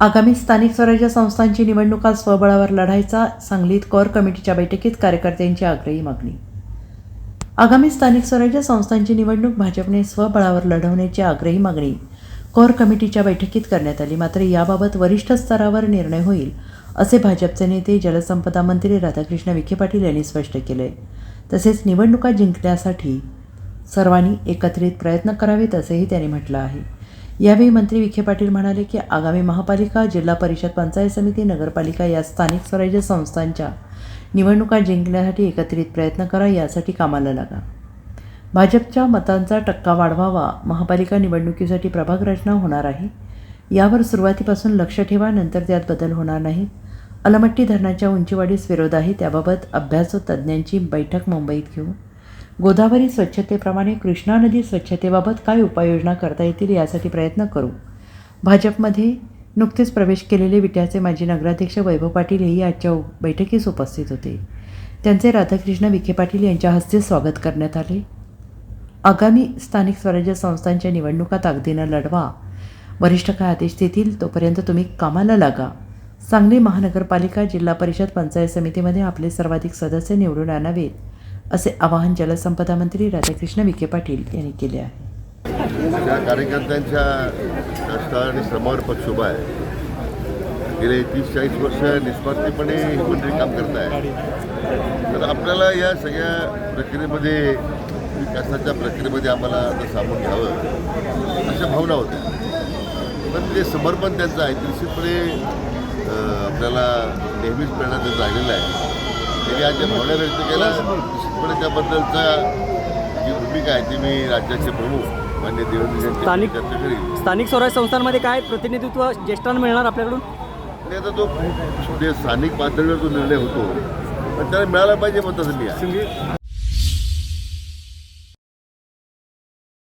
आगामी स्थानिक स्वराज्य संस्थांची निवडणुका स्वबळावर लढायचा सांगलीत कोर कमिटीच्या बैठकीत कार्यकर्त्यांची आग्रही मागणी. आगामी स्थानिक स्वराज्य संस्थांची निवडणूक भाजपने स्वबळावर लढवण्याची आग्रही मागणी. कोर कमिटीच्या बैठकीत करण्यात आली. मात्र याबाबत वरिष्ठ स्तरावर निर्णय होईल असे भाजपचे नेते जलसंपदा मंत्री राधाकृष्ण विखे पाटील यांनी स्पष्ट केले. तसेच निवडणुका जिंकण्यासाठी सर्वांनी एकत्रित प्रयत्न करावेत असेही त्यांनी म्हटलं आहे. यावेळी मंत्री विखे पाटील म्हणाले की आगामी महापालिका जिल्हा परिषद पंचायत समिती नगरपालिका या स्थानिक स्वराज्य संस्थांच्या निवडणुका जिंकण्यासाठी एकत्रित प्रयत्न करा यासाठी कामाला लागा. भाजपच्या मतांचा टक्का वाढवावा महापालिका निवडणुकीसाठी प्रभाग रचना होणार आहे. यावर सुरुवातीपासून लक्ष ठेवा नंतर त्यात बदल होणार नाही. अलमट्टी धरणाच्या उंचीवाढीस विरोध आहे त्याबाबत अभ्यासू तज्ज्ञांची बैठक मुंबईत घेऊ. गोदावरी स्वच्छतेप्रमाणे कृष्णा नदी स्वच्छतेबाबत काय उपाययोजना करता येतील यासाठी प्रयत्न करू. भाजपमध्ये नुकतेच प्रवेश केलेले विट्याचे माजी नगराध्यक्ष वैभव पाटील हेही आजच्या बैठकीस उपस्थित होते. त्यांचे राधाकृष्ण विखे पाटील यांच्या हस्ते स्वागत करण्यात आले. आगामी स्थानिक स्वराज्य संस्थांच्या निवडणुका ताकदीनं लढवा. वरिष्ठ काय आदेश देतील तोपर्यंत तुम्ही कामाला लागा. सांगली महानगरपालिका जिल्हा परिषद पंचायत समितीमध्ये आपले सर्वाधिक सदस्य निवडून आणावेत. असे आवाहन जलसंपदा मंत्री राधाकृष्ण विखे पाटील यांनी केले आहे. सगळ्या कार्यकर्त्यांच्या कष्ट आणि श्रमावर पक्ष उभा आहे गेले तीस चाळीस वर्ष निस्वार्थीपणे ही मंत्री काम करत आहे. तर आपल्याला या सगळ्या प्रक्रियेमध्ये विकासाच्या प्रक्रियेमध्ये आम्हाला आता सामावून घ्यावं अशा भावना होत्या. पण ते समर्पण त्यांचं आहे निश्चितपणे आपल्याला नेहमीच प्रेरणा त्यांचं राहिलेलं आहे. त्यांनी आज भावना व्यक्त केल्या. निश्चितपणे त्याबद्दलचा जी भूमिका आहे ती मी राज्याचे प्रमुख मान्य देवेंद्र स्थानिक- स्थानिक स्वराज्य संस्थांमध्ये काय प्रतिनिधित्व ज्येष्ठांना मिळणार आपल्याकडून? आणि आता तो जे स्थानिक पातळीवर जो निर्णय होतो पण त्याला मिळाला पाहिजे मग तसं मी